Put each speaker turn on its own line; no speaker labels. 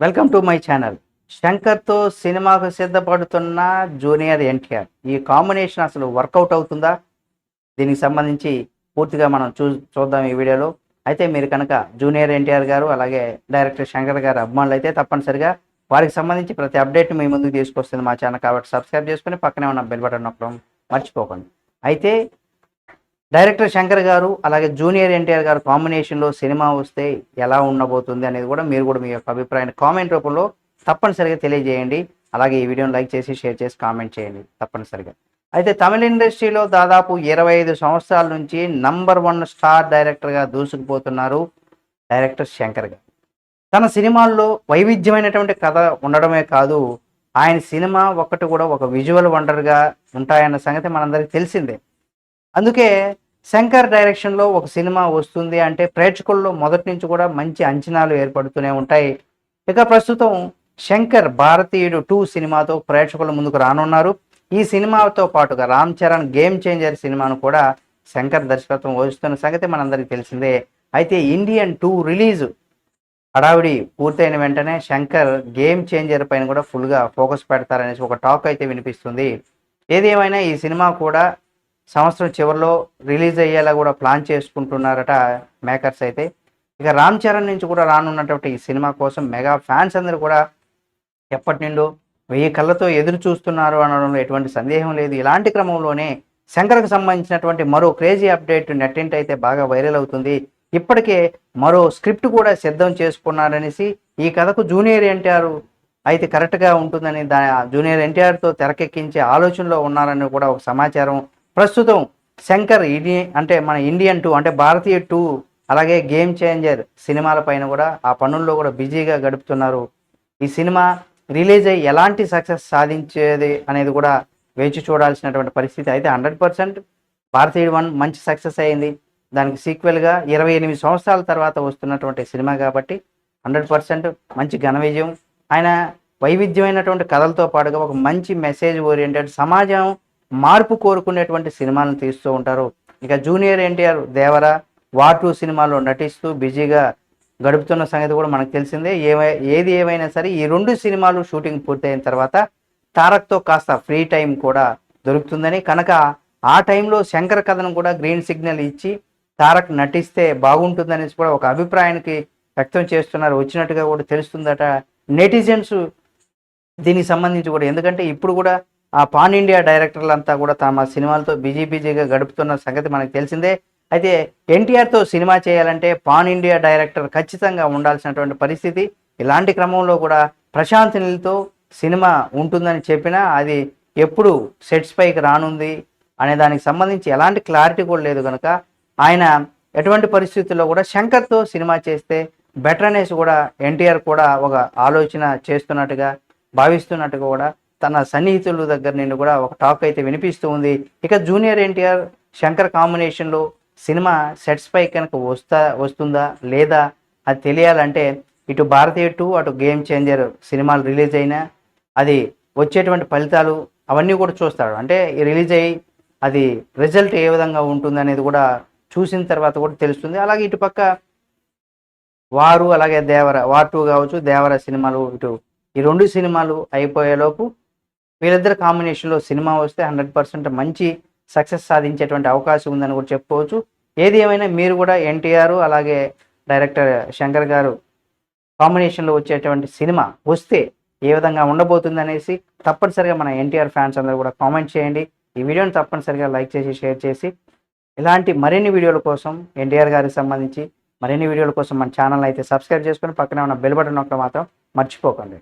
Welcome to my channel శంకర్తో సినిమాకు సిద్ధపడుతున్న జూనియర్ ఎన్టీఆర్. ఈ కాంబినేషన్ అసలు వర్కౌట్ అవుతుందా? దీనికి సంబంధించి పూర్తిగా మనం చూ చూద్దాం ఈ వీడియోలో. అయితే మీరు కనుక జూనియర్ ఎన్టీఆర్ గారు అలాగే డైరెక్టర్ శంకర్ గారు అభిమానులు అయితే తప్పనిసరిగా వారికి సంబంధించి ప్రతి అప్డేట్ మీ ముందుకు తీసుకొస్తుంది మా ఛానల్ కాబట్టి సబ్స్క్రైబ్ చేసుకుని పక్కనే ఉన్న బెల్ బటన్ నొక్కడం మర్చిపోకండి. అయితే డైరెక్టర్ శంకర్ గారు అలాగే జూనియర్ ఎన్టీఆర్ గారు కాంబినేషన్లో సినిమా వస్తే ఎలా ఉండబోతుంది అనేది కూడా మీరు కూడా మీ యొక్క అభిప్రాయాన్ని కామెంట్ రూపంలో తప్పనిసరిగా తెలియజేయండి. అలాగే ఈ వీడియోని లైక్ చేసి షేర్ చేసి కామెంట్ చేయండి తప్పనిసరిగా. అయితే తమిళ ఇండస్ట్రీలో దాదాపు ఇరవై ఐదు సంవత్సరాల నుంచి నంబర్ వన్ స్టార్ డైరెక్టర్గా దూసుకుపోతున్నారు డైరెక్టర్ శంకర్ గారు. తన సినిమాల్లో వైవిధ్యమైనటువంటి కథ ఉండడమే కాదు ఆయన సినిమా ఒక్కటి కూడా ఒక విజువల్ వండర్గా ఉంటాయన్న సంగతి మనందరికీ తెలిసిందే. అందుకే శంకర్ డైరెక్షన్లో ఒక సినిమా వస్తుంది అంటే ప్రేక్షకుల్లో మొదటి నుంచి కూడా మంచి అంచనాలు ఏర్పడుతూనే ఉంటాయి. ఇక ప్రస్తుతం శంకర్ భారతీయుడు టూ సినిమాతో ప్రేక్షకుల ముందుకు రానున్నారు. ఈ సినిమాతో పాటుగా రామ్ చరణ్ గేమ్ చేంజర్ సినిమాను కూడా శంకర్ దర్శకత్వం వహిస్తున్న సంగతి మనందరికీ తెలిసిందే. అయితే ఇండియన్ టూ రిలీజ్ హడావిడి పూర్తయిన వెంటనే శంకర్ గేమ్ చేంజర్ పైన కూడా ఫుల్గా ఫోకస్ పెడతారనేసి ఒక టాక్ అయితే వినిపిస్తుంది. ఏదేమైనా ఈ సినిమా కూడా సంవత్సరం చివరిలో రిలీజ్ అయ్యేలా కూడా ప్లాన్ చేసుకుంటున్నారట మేకర్స్ అయితే. ఇక రామ్ చరణ్ నుంచి కూడా రానున్నటువంటి ఈ సినిమా కోసం మెగా ఫ్యాన్స్ అందరూ కూడా ఎప్పటి నుండో వెయ్యి కళ్ళతో ఎదురు చూస్తున్నారు అనడంలో ఎటువంటి సందేహం లేదు. ఇలాంటి క్రమంలోనే శంకర్కు సంబంధించినటువంటి మరో క్రేజీ అప్డేట్ నెట్టింట్ అయితే బాగా వైరల్ అవుతుంది. ఇప్పటికే మరో స్క్రిప్ట్ కూడా సిద్ధం చేసుకున్నారనేసి ఈ కథకు జూనియర్ ఎన్టీఆర్ అయితే కరెక్ట్గా ఉంటుందని దా జూనియర్ ఎన్టీఆర్తో తెరకెక్కించే ఆలోచనలో ఉన్నారని కూడా ఒక సమాచారం ప్రస్తుతం శంకర్ ఇది అంటే మన ఇండియన్ టూ అంటే భారతీయ టూ అలాగే గేమ్ చేంజర్ సినిమాల పైన కూడా ఆ పనుల్లో కూడా బిజీగా గడుపుతున్నారు. ఈ సినిమా రిలీజ్ అయ్యి ఎలాంటి సక్సెస్ సాధించేది అనేది కూడా వేచి చూడాల్సినటువంటి పరిస్థితి అయితే హండ్రెడ్ పర్సెంట్ భారతీయుడు వన్ మంచి సక్సెస్ అయింది. దానికి సీక్వెల్గా ఇరవై ఎనిమిది సంవత్సరాల తర్వాత వస్తున్నటువంటి సినిమా కాబట్టి హండ్రెడ్ పర్సెంట్ మంచి ఘన విజయం. ఆయన వైవిధ్యమైనటువంటి కథలతో పాటుగా ఒక మంచి మెసేజ్ ఓరియంటెడ్ సమాజం మార్పు కోరుకునేటువంటి సినిమాలను తీస్తూ ఉంటారు. ఇక junior NTR Devara war two సినిమాలో నటిస్తూ బిజీగా గడుపుతున్న సంగతి కూడా మనకు తెలిసిందే. ఏమై ఏది ఏమైనా సరే ఈ రెండు సినిమాలు షూటింగ్ పూర్తయిన తర్వాత తారక్తో కాస్త ఫ్రీ టైం కూడా దొరుకుతుందని కనుక ఆ టైంలో శంకర్ కథను కూడా గ్రీన్ సిగ్నల్ ఇచ్చి తారక్ నటిస్తే బాగుంటుందనేసి కూడా ఒక అభిప్రాయానికి వ్యక్తం చేస్తున్నారు. వచ్చినట్టుగా కూడా తెలుస్తుందట నెటిజన్స్ దీనికి సంబంధించి కూడా. ఎందుకంటే ఇప్పుడు కూడా ఆ పాన్ ఇండియా డైరెక్టర్లంతా కూడా తమ సినిమాలతో బిజీ బిజీగా గడుపుతున్న సంగతి మనకు తెలిసిందే. అయితే ఎన్టీఆర్తో సినిమా చేయాలంటే పాన్ ఇండియా డైరెక్టర్ ఖచ్చితంగా ఉండాల్సినటువంటి పరిస్థితి. ఇలాంటి క్రమంలో కూడా ప్రశాంత్ నీల్తో సినిమా ఉంటుందని చెప్పినా అది ఎప్పుడు సెట్స్ పైకి రానుంది అనే దానికి సంబంధించి ఎలాంటి క్లారిటీ కూడా లేదు కనుక ఆయన ఎటువంటి పరిస్థితుల్లో కూడా శంకర్తో సినిమా చేస్తే బెటర్ అనేసి కూడా ఎన్టీఆర్ కూడా ఒక ఆలోచన చేస్తున్నట్టుగా భావిస్తున్నట్టుగా కూడా తన సన్నిహితుల దగ్గర నుండి కూడా ఒక టాక్ అయితే వినిపిస్తూ ఉంది. ఇక జూనియర్ ఎన్టీఆర్ శంకర్ కాంబినేషన్లో సినిమా సెట్స్ పై కనుక వస్తా వస్తుందా లేదా అది తెలియాలంటే ఇటు భారతీయ టూ అటు గేమ్ చేంజర్ సినిమాలు రిలీజ్ అయినా అది వచ్చేటువంటి ఫలితాలు అవన్నీ కూడా చూస్తాడు. అంటే రిలీజ్ అయ్యి అది రిజల్ట్ ఏ విధంగా ఉంటుంది అనేది కూడా చూసిన తర్వాత కూడా తెలుస్తుంది. అలాగే ఇటు పక్క వారు అలాగే దేవర వార్ టూ కావచ్చు దేవర సినిమాలు ఇటు ఈ రెండు సినిమాలు అయిపోయేలోపు వీళ్ళిద్దరు కాంబినేషన్లో సినిమా వస్తే హండ్రెడ్ పర్సెంట్ మంచి సక్సెస్ సాధించేటువంటి అవకాశం ఉందని కూడా చెప్పుకోవచ్చు. ఏది ఏమైనా మీరు కూడా ఎన్టీఆర్ అలాగే డైరెక్టర్ శంకర్ గారు కాంబినేషన్లో వచ్చేటువంటి సినిమా వస్తే ఏ విధంగా ఉండబోతుంది అనేసి తప్పనిసరిగా మన ఎన్టీఆర్ ఫ్యాన్స్ అందరూ కూడా కామెంట్ చేయండి. ఈ వీడియోని తప్పనిసరిగా లైక్ చేసి షేర్ చేసి ఇలాంటి మరిన్ని వీడియోల కోసం ఎన్టీఆర్ గారికి సంబంధించి మరిన్ని వీడియోల కోసం మన ఛానల్ అయితే సబ్స్క్రైబ్ చేసుకొని పక్కనే ఉన్న బెల్ బటన్ నొక్కడం మాత్రం మర్చిపోకండి.